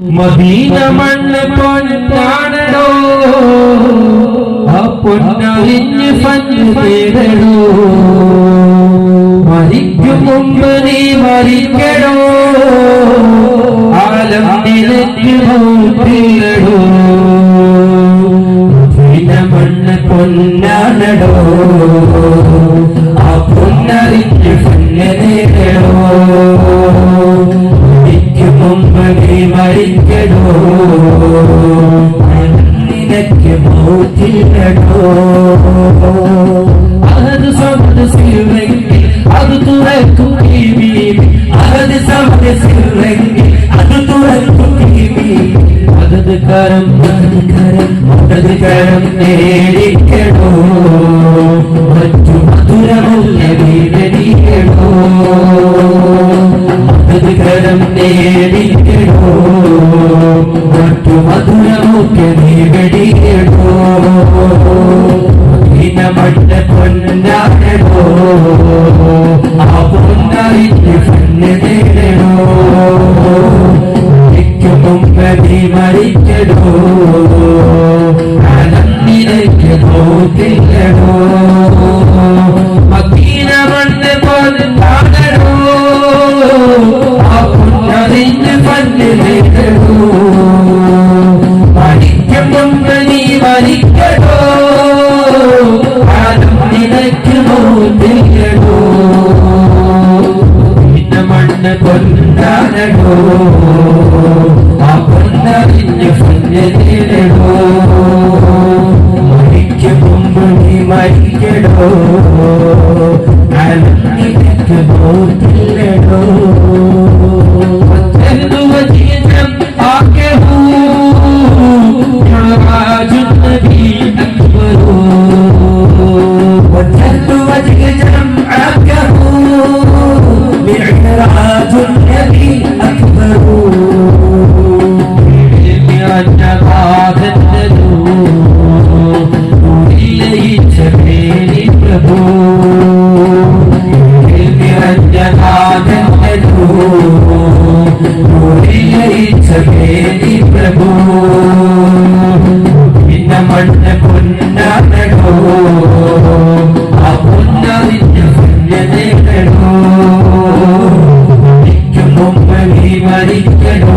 Medina മണ്ണ് പൊന്നാണോ ആ പൊന്നറിഞ്ഞ് പഞ്ഞു തേടടോ. മരിക്കും മുമ്പ് നീ മരിക്കണോ ആലം നോക്കില്ലടോ മദീന മണ്ണ് പൊന്നാണോ ആ നിനക്ക് ബോധില്ലടോ അത് സമത് സിറെങ്കിൽ അത് തുറക്കും അത് സമത് സിറെങ്കിൽ അത് തുറക്കും അതത് കരം അതത് കരം അതത് കരം നേടിക്കടോ മറ്റു മധുരമുള്ള വീടടിക്കടോ അതത് കരം നേടിക്കടോ മറ്റു മധുരമൊക്കെ നീടിക്കടോ ദിനമട്ട പൊന്നാടോ ആ പൊന്നറിഞ്ഞ് പൊന്ന് നേടണോ മുമ്പ് നീ മരിക്കടോ അനന്തിരക്ക് പോത്തില്ലടോ മക്കീന മണ്ണ് പോലും ആ കൊണ്ടാടടോ ആ പൊന്നറിഞ്ഞ് പൊന്നതിടോ മരിക്കും മുമ്പ് നീ മരിക്കടോ ആരും നിനക്ക് ജനാദി പ്രഭു. ഇന്ന മണ്ണ് പൊന്നാടോ ആ പൊന്നാതിന്റെ പുണ്യതേടോ. നിൽക്കും മുമ്പ് നീ മരിക്കണോ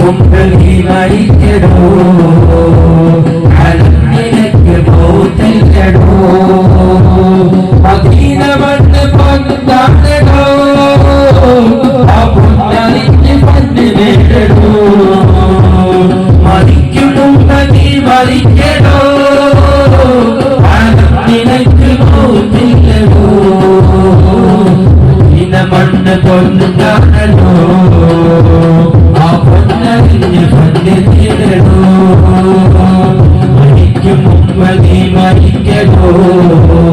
Don't Bumbleheel, I get home. Señor.